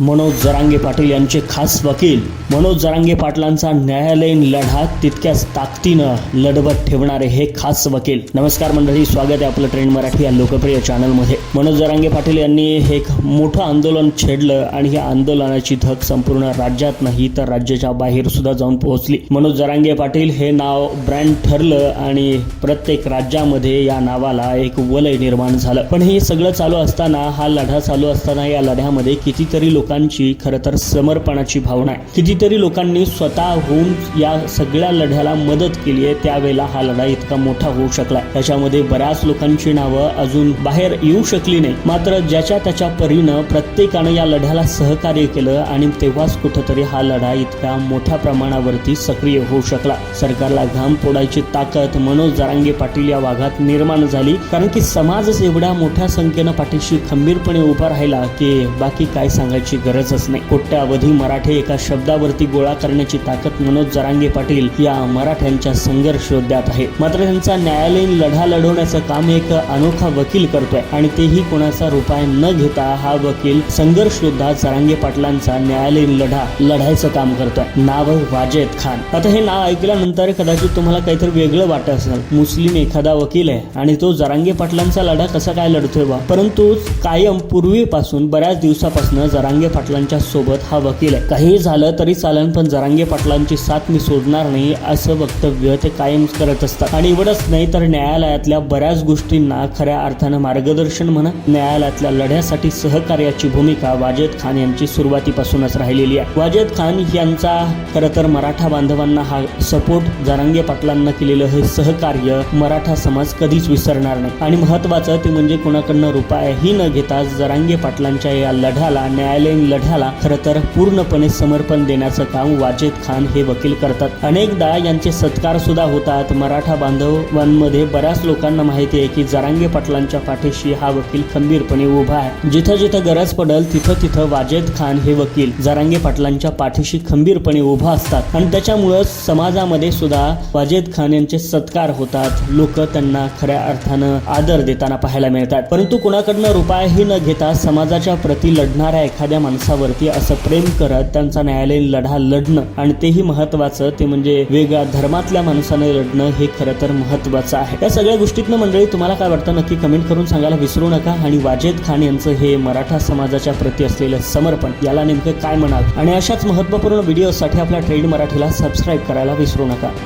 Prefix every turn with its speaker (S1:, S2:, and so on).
S1: मनोज जरांगे पाटील यांचे खास वकील. मनोज जरांगे पाटलांचा न्यायालयीन लढा तितक्याच ताकदीनं लढवत ठेवणारे हे खास वकील. नमस्कार मंडळी स्वागत आहे आपलं ट्रेंड मराठी या लोकप्रिय चॅनलमध्ये. मनोज जरांगे पाटील यांनी हे एक मोठं आंदोलन छेडलं आणि या आंदोलनाची धक संपूर्ण राज्यात नाही तर राज्याच्या बाहेर सुद्धा जाऊन पोहोचली. मनोज जरांगे पाटील हे नाव ब्रँड ठरलं आणि प्रत्येक राज्यामध्ये या नावाला एक वलय निर्माण झालं. पण हे सगळं चालू असताना हा लढा चालू असताना या लढ्यामध्ये कितीतरी लोक लोकांची खरं तर समर्पणाची भावना आहे. कितीतरी लोकांनी स्वतःहून या सगळ्या लढ्याला मदत केली आहे. त्यावेळेला हा लढा इतका मोठा होऊ शकला त्याच्यामध्ये बऱ्याच लोकांची नावं अजून बाहेर येऊ शकली नाही. मात्र ज्याच्या त्याच्या परीनं प्रत्येकानं या लढ्याला सहकार्य केलं आणि तेव्हाच कुठंतरी हा लढा इतका मोठ्या प्रमाणावरती सक्रिय होऊ शकला. सरकारला घाम फोडायची ताकद मनोज जरांगे पाटील या वाघात निर्माण झाली. कारण की समाजच एवढ्या मोठ्या संख्येनं पाठीशी खंबीरपणे उभा राहिला की बाकी काय सांगायची करण्याची गरजच नाही. कोट्यावधी मराठे एका शब्दावरती गोळा करण्याची ताकद मनोज जरांगे पाटील या मराठ्यांच्या संघर्ष योद्ध्यात आहे. मात्र त्यांचा न्यायालयीन लढा लढवण्याचं काम एक अनोखा वकील करतोय आणि तेही कोणाचा रुपाय न घेता हा वकील संघर्ष योद्धा जरांगे पाटलांचा न्यायालयीन लढा लढायचं काम करतोय. नाव आहे वाजेद खान. आता हे नाव ऐकल्यानंतर कदाचित तुम्हाला काहीतरी वेगळं वाटत असेल. मुस्लिम एखादा वकील आहे आणि तो जरांगे पाटलांचा लढा कसा काय लढतोय बा? परंतु कायम पूर्वीपासून बऱ्याच दिवसापासून जरांगे पाटलांच्या सोबत हा वकील आहे. काही झालं तरी चालन पण जरांगे पाटलांची साथ मी सोडणार नाही असं वक्तव्य ते कायम करत असतात. आणि एवढंच नाही तर न्यायालयातल्या बऱ्याच गोष्टींना खऱ्या अर्थानं मार्गदर्शन म्हणा न्यायालयातल्या लढ्यासाठी सहकार्याची भूमिका वाजेद खान यांची सुरुवातीपासूनच राहिलेली आहे. वाजेद खान यांचा खरं तर मराठा बांधवांना हा सपोर्ट जरांगे पाटलांना केलेलं हे सहकार्य मराठा समाज कधीच विसरणार नाही. आणि महत्वाचं ते म्हणजे कोणाकडनं रुपयाही न घेता जरांगे पाटलांच्या या लढ्याला न्यायालयीन लढ्याला खरं तर पूर्णपणे समर्पण देण्याचं काम वाजेद खान हे वकील करतात. अनेकदा यांचे सत्कार सुद्धा होतात. मराठा बांधवांमध्ये बऱ्याच लोकांना माहिती आहे की जरांगे पाटलांच्या पाठीशी हा वकील खंबीरपणे उभा आहे. जिथं जिथं गरज पडेल तिथं तिथं वाजेद खान हे वकील जरांगे पाटलांच्या पाठीशी खंबीरपणे उभा असतात. आणि त्याच्यामुळं समाजामध्ये सुद्धा वाजेद खान यांचे सत्कार होतात. लोक त्यांना खऱ्या अर्थानं आदर देताना पाहायला मिळतात. परंतु कोणाकडनं रुपयाही न घेता समाजाच्या प्रती लढणाऱ्या एखाद्या माणसावरती असं प्रेम करत त्यांचा न्यायालयीन लढा लढणं आणि तेही महत्वाचं ते म्हणजे वेगळ्या धर्मातल्या माणसाने लढणं हे खरं तर महत्वाचं आहे. या सगळ्या गोष्टीतनं मंडळी तुम्हाला काय वाटतं? नक्की कमेंट करून सांगायला विसरू नका. आणि वाजेद खान यांचं हे मराठा समाजाच्या प्रती असलेलं समर्पण याला नेमकं काय म्हणाल आणि अशाच महत्त्वपूर्ण व्हिडिओसाठी आपल्या ट्रेंड मराठीला सबस्क्राईब करायला विसरू नका.